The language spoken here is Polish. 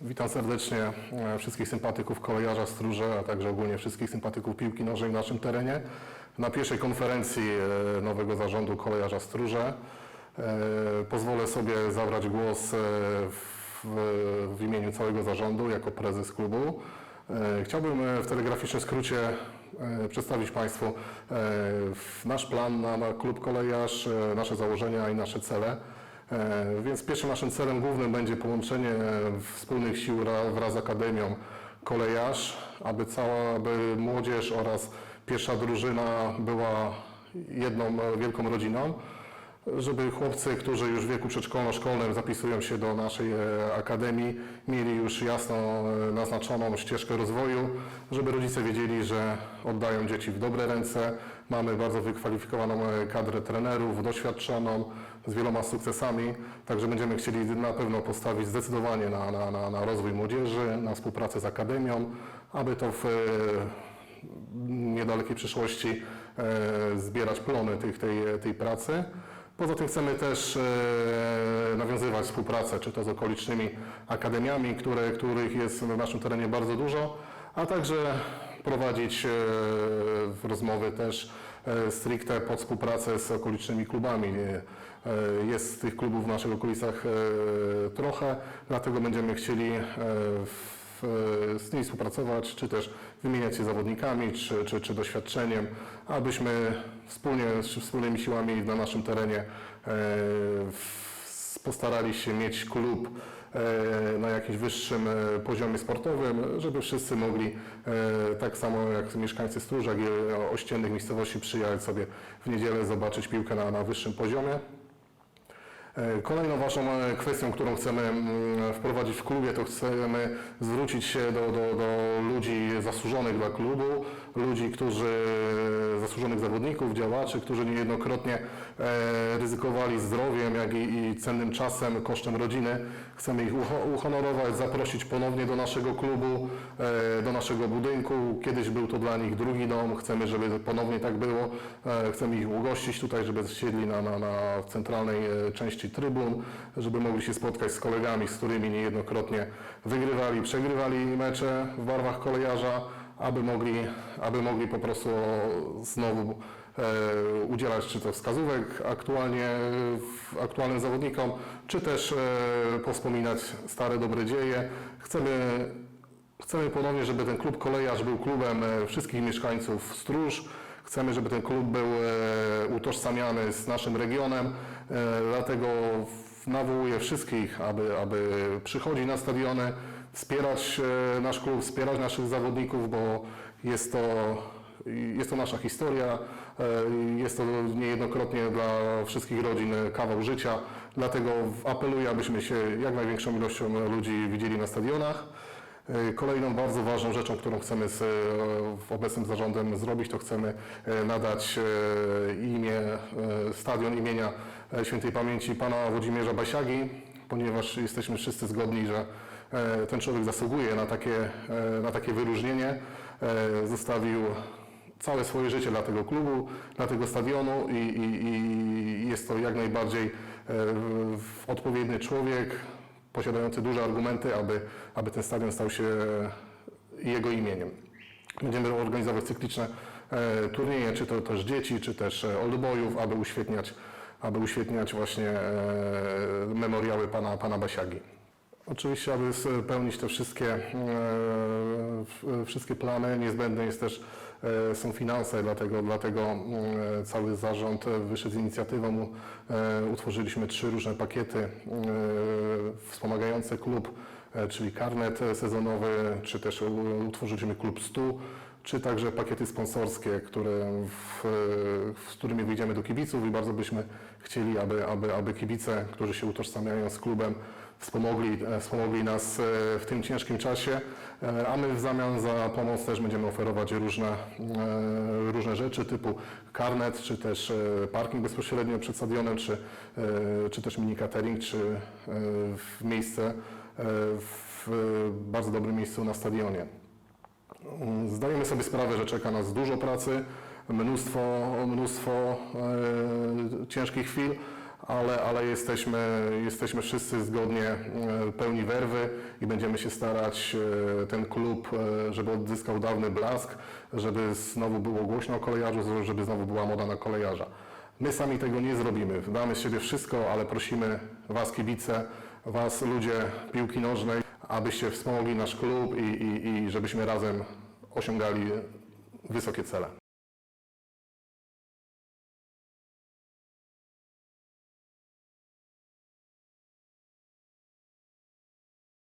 Witam serdecznie e, wszystkich sympatyków kolejarza Stróże, a także ogólnie wszystkich sympatyków piłki nożnej w naszym terenie na pierwszej konferencji e, nowego zarządu kolejarza Stróże. E, Pozwolę sobie zabrać głos w, w imieniu całego zarządu jako prezes klubu. Chciałbym w telegraficznym skrócie przedstawić Państwu nasz plan na, klub kolejarz, nasze założenia i nasze cele. E, Więc pierwszym naszym celem głównym będzie połączenie e, wspólnych sił ra- wraz z Akademią Kolejarz, aby cała aby młodzież oraz pierwsza drużyna była jedną e, wielką rodziną, żeby chłopcy, którzy już w wieku przedszkolno-szkolnym zapisują się do naszej akademii, mieli już jasno naznaczoną ścieżkę rozwoju, żeby rodzice wiedzieli, że oddają dzieci w dobre ręce. Mamy bardzo wykwalifikowaną kadrę trenerów, doświadczoną, z wieloma sukcesami, także będziemy chcieli na pewno postawić zdecydowanie na, na, na, na rozwój młodzieży, na współpracę z akademią, aby to w e, niedalekiej przyszłości e, zbierać plony tych, tej, tej pracy. Poza tym chcemy też e, nawiązywać współpracę, czy to z okolicznymi akademiami, które, których jest w naszym terenie bardzo dużo, a także prowadzić rozmowy też stricte pod współpracę z okolicznymi klubami. E, Jest tych klubów w naszych okolicach e, trochę, dlatego będziemy chcieli e, z nimi współpracować, czy też wymieniać się zawodnikami, czy, czy, czy doświadczeniem, abyśmy wspólnie, z wspólnymi siłami na naszym terenie e, w- postarali się mieć klub e, na jakimś wyższym e, poziomie sportowym, żeby wszyscy mogli, e, tak samo jak mieszkańcy Stróż, jak i ościennych miejscowości, przyjechać sobie w niedzielę, zobaczyć piłkę na, na wyższym poziomie. E, Kolejną ważną e, kwestią, którą chcemy mm, wprowadzić w klubie, to chcemy zwrócić się do, do, do ludzi zasłużonych dla klubu, ludzi, którzy, zasłużonych zawodników, działaczy, którzy niejednokrotnie e, ryzykowali zdrowiem, jak i, i cennym czasem kosztem rodziny. Chcemy ich uho- uhonorować, zaprosić ponownie do naszego klubu, e, do naszego budynku. Kiedyś był to dla nich drugi dom, chcemy, żeby ponownie tak było. E, Chcemy ich ugościć tutaj, żeby siedli na, na, na centralnej e, części trybun, żeby mogli się spotkać z kolegami, z którymi niejednokrotnie wygrywali, przegrywali mecze w barwach kolejarza, aby mogli, aby mogli po prostu znowu e, udzielać czy to wskazówek aktualnie, aktualnym zawodnikom, czy też e, stare dobre dzieje. Chcemy Chcemy ponownie, żeby ten klub kolejarz był klubem e, wszystkich mieszkańców Stróż. Chcemy, żeby ten klub był e, utożsamiany z naszym regionem, dlatego w- nawołuję wszystkich, aby, aby przychodzić na stadiony, wspierać e, nasz klub, wspierać naszych zawodników, bo jest to, jest to nasza historia, e, jest to niejednokrotnie dla wszystkich rodzin kawał życia, dlatego apeluję, abyśmy się jak największą ilością ludzi widzieli na stadionach. E, Kolejną bardzo ważną rzeczą, którą chcemy z e, obecnym zarządem zrobić, to chcemy e, nadać imię, stadion imienia świętej pamięci pana Włodzimierza Basiagi, ponieważ jesteśmy wszyscy zgodni, że ten człowiek zasługuje na takie, na takie wyróżnienie. Zostawił całe swoje życie dla tego klubu, dla tego stadionu i, i, i jest to jak najbardziej odpowiedni człowiek, posiadający duże argumenty, aby, aby ten stadion stał się jego imieniem. Będziemy organizować cykliczne e, turnieje, czy to też dzieci, czy też e, oldboyów, aby uświetniać, aby uświetniać właśnie e, memoriały pana, pana Basiagi. Oczywiście, aby spełnić te wszystkie, e, wszystkie plany, niezbędne jest też, e, są finanse, dlatego, dlatego e, cały zarząd wyszedł z inicjatywą. e, Utworzyliśmy trzy różne pakiety e, wspomagające klub, e, czyli karnet sezonowy, czy też utworzyliśmy klub 100, czy także pakiety sponsorskie, które w, z którymi wyjdziemy do kibiców i bardzo byśmy chcieli, aby, aby, aby kibice, którzy się utożsamiają z klubem, wspomogli, e, wspomogli nas e, w tym ciężkim czasie, e, a my w zamian za pomoc też będziemy oferować różne, różne rzeczy typu karnet, czy też parking bezpośrednio przed stadionem, czy, czy też mini catering, czy w miejsce w bardzo dobrym miejscu na stadionie. Zdajemy sobie sprawę, że czeka nas dużo pracy, mnóstwo, mnóstwo e, ciężkich chwil, ale, ale jesteśmy, jesteśmy wszyscy zgodnie e, pełni werwy i będziemy się starać e, ten klub, e, żeby odzyskał dawny blask, żeby znowu było głośno o kolejarzu, żeby znowu była moda na kolejarza. My sami tego nie zrobimy, damy z siebie wszystko, ale prosimy Was kibice, Was ludzie piłki nożnej, abyście wspomogli nasz klub i, i, i żebyśmy razem osiągali wysokie cele.